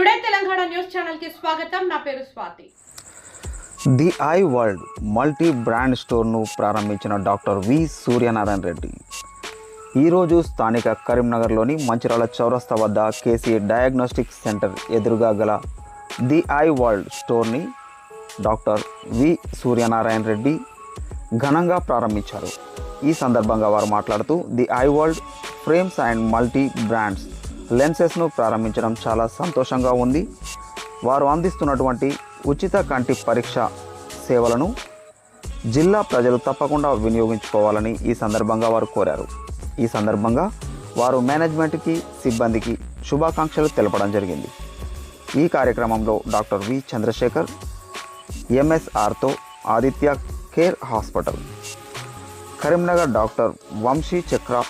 Today Telangana news ఛానల్కి స్వాగతం. నా పేరు Swathi. The eye world multi brand స్టోర్ను ప్రారంభించిన డాక్టర్ వి సూర్యనారాయణ రెడ్డి. ఈరోజు స్థానిక కరీంనగర్లోని మంచిరాల చౌరస్తా వద్ద కేసీ డయాగ్నోస్టిక్ సెంటర్ ఎదురుగా గల ది ఐ వరల్డ్ స్టోర్ని డాక్టర్ వి సూర్యనారాయణ రెడ్డి ఘనంగా ప్రారంభించారు. ఈ సందర్భంగా వారు మాట్లాడుతూ the eye world frames and multi brands లెన్సెస్ను ప్రారంభించడం చాలా సంతోషంగా ఉంది. వారు అందిస్తున్నటువంటి ఉచిత కంటి పరీక్ష సేవలను జిల్లా ప్రజలు తప్పకుండా వినియోగించుకోవాలని ఈ సందర్భంగా వారు కోరారు. ఈ సందర్భంగా వారు మేనేజ్మెంట్కి సిబ్బందికి శుభాకాంక్షలు తెలపడం జరిగింది. ఈ కార్యక్రమంలో doctor V. Chandrasekhar ఎంఎస్ఆర్తో Aditya care hospital Karimnagar doctor Vamshi Chakra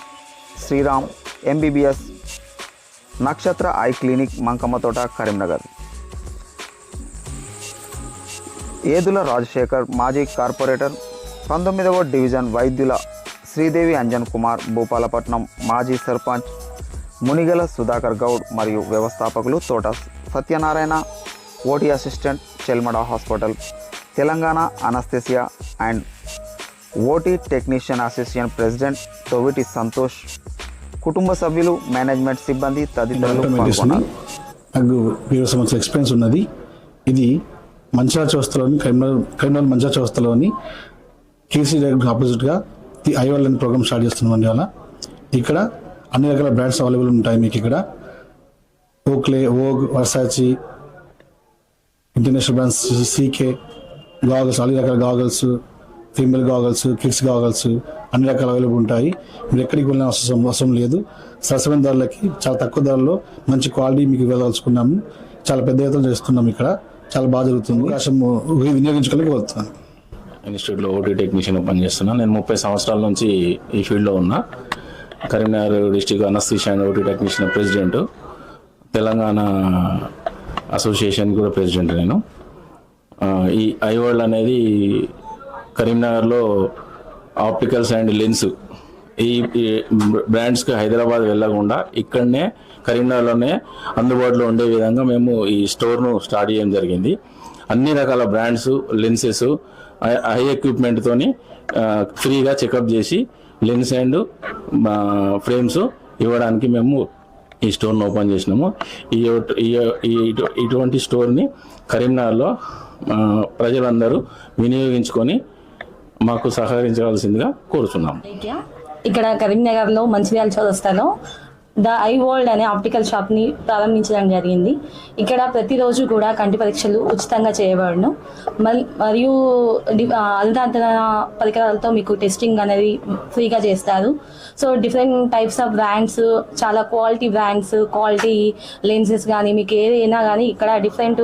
Sriram MBBS Nakshatra eye clinic Mankammathota Karimnagar. Edula Rajasekhar మాజీ కార్పొరేటర్. పంతొమ్మిదవ డివిజన్ వైద్యుల శ్రీదేవి అంజన్ కుమార్ భూపాలపట్నం మాజీ సర్పంచ్ మునిగల సుధాకర్ గౌడ్ మరియు వ్యవస్థాపకులు Thota Satyanarayana OT assistant Chelmeda hospital Telangana anesthesia and OT technician association president Thoviti Santosh కుటుంబ సభ్యులు management సిబ్బంది తదితరులు నాకు ఇరవై సంవత్సరాల ఎక్స్పీరియన్స్ ఉన్నది. ఇది మంచిర్యాల చౌస్తలోని కరీంనగర్ కరీంనగర్ మంచిర్యాల చౌస్తలోని కేసీ డైరెక్ట్ ఆపోజిట్గా ది ఐవల్ అనే ప్రోగ్రామ్ స్టార్ట్ చేస్తున్నాం ఇవాళ. ఇక్కడ అన్ని రకాల బ్రాండ్స్ అవైలబుల్ ఉంటాయి మీకు ఇక్కడ. Oakley Vogue Versace international brands CK goggles అన్ని రకాల goggles female goggles kids goggles అన్ని రకాల అవైలబుల్ ఉంటాయి. మీరు ఎక్కడికి వెళ్ళిన అవసరం అవసరం లేదు. సరసమైన ధరలకి చాలా తక్కువ ధరలో మంచి క్వాలిటీ మీకు ఇవ్వదలుచుకున్నాము. చాలా పెద్ద ఎత్తున చేస్తున్నాం ఇక్కడ. చాలా బాగా జరుగుతుంది. అవకాశం వినియోగించుకోలేక వస్తున్నాను ఇన్స్టిట్యూట్లో ఓటీ టెక్నీషియన్ పనిచేస్తున్నా. నేను ముప్పై సంవత్సరాల నుంచి ఈ ఫీల్డ్లో ఉన్నా. Karimnagar district anesthesia and OT technician president Telangana association కూడా ప్రెసిడెంట్ నేను. ఈ ఐ వరల్డ్ అనేది కరీంనగర్లో ఆప్టికల్స్ అండ్ లెన్స్ ఈ బ్రాండ్స్కి హైదరాబాద్ వెళ్ళకుండా ఇక్కడనే కరీంనగర్లోనే అందుబాటులో ఉండే విధంగా మేము ఈ స్టోర్ను స్టార్ట్ చేయడం జరిగింది. అన్ని రకాల బ్రాండ్స్ లెన్సెస్ హై ఎక్విప్మెంట్తోని ఫ్రీగా చెకప్ చేసి లెన్స్ అండ్ ఫ్రేమ్స్ ఇవ్వడానికి మేము ఈ స్టోర్ను ఓపెన్ చేసినాము. ఈ ఈ- ఇటువంటి స్టోర్ని కరీంనగర్లో ప్రజలందరూ వినియోగించుకొని మాకు సహకరించవలసిందిగా కోరుతున్నాం ఇక్కడ కరీంనగర్లో మంచిర్యాల చౌరస్తాలో ద ఐ వరల్డ్ అనే ఆప్టికల్ షాప్ని ప్రారంభించడం జరిగింది. ఇక్కడ ప్రతిరోజు కూడా కంటి పరీక్షలు ఉచితంగా చేయబడును. మరియు డి- అధునాతన పరికరాలతో మీకు టెస్టింగ్ అనేది ఫ్రీగా చేస్తారు. So different types of brands చాలా క్వాలిటీ బ్రాండ్స్ క్వాలిటీ లెన్సెస్ కానీ మీకు ఏదైనా కానీ ఇక్కడ డిఫరెంట్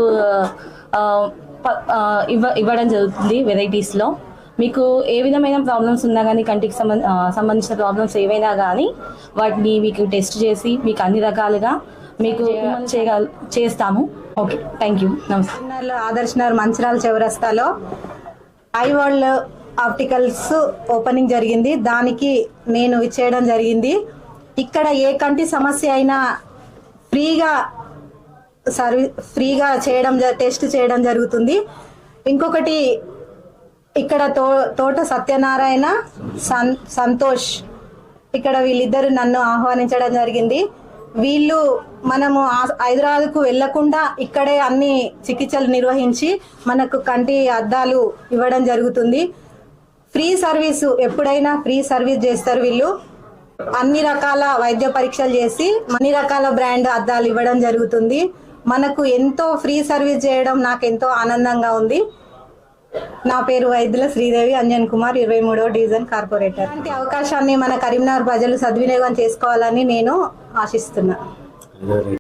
ఇవ్వ ఇవ్వడం జరుగుతుంది వెరైటీస్లో. మీకు ఏ విధమైన ప్రాబ్లమ్స్ ఉన్నా కానీ కంటికి సంబంధ సంబంధించిన ప్రాబ్లమ్స్ ఏవైనా కానీ వాటిని మీకు టెస్ట్ చేసి మీకు అన్ని రకాలుగా మీకు చేయగల చేస్తాము. ఓకే థ్యాంక్ యూ నమస్తే నగర్ ఆదర్శ్ నగర్ మంచిరాల చౌరస్తాలో ఐ వరల్డ్ ఆప్టికల్స్ ఓపెనింగ్ జరిగింది. దానికి నేను ఇచ్చేయడం జరిగింది. ఇక్కడ ఏ కంటి సమస్య అయినా ఫ్రీగా సర్వీ ఫ్రీగా చేయడం టెస్ట్ చేయడం జరుగుతుంది. ఇంకొకటి ఇక్కడ తో తోట సత్యనారాయణ సన్ సంతోష్. ఇక్కడ వీళ్ళిద్దరు నన్ను ఆహ్వానించడం జరిగింది. వీళ్ళు మనము హైదరాబాద్కు వెళ్ళకుండా ఇక్కడే అన్ని చికిత్సలు నిర్వహించి మనకు కంటి అద్దాలు ఇవ్వడం జరుగుతుంది. ఫ్రీ సర్వీస్ ఎప్పుడైనా ఫ్రీ సర్వీస్ చేస్తారు వీళ్ళు. అన్ని రకాల వైద్య పరీక్షలు చేసి అన్ని రకాల బ్రాండ్ అద్దాలు ఇవ్వడం జరుగుతుంది. మనకు ఎంతో ఫ్రీ సర్వీస్ చేయడం నాకు ఎంతో ఆనందంగా ఉంది. నా పేరు వైద్యుల శ్రీదేవి అంజన్ కుమార్ ఇరవై మూడవ డివిజన్ కార్పొరేటర్. ఇలాంటి అవకాశాన్ని మన కరీంనగర్ ప్రజలు సద్వినియోగం చేసుకోవాలని నేను ఆశిస్తున్నా.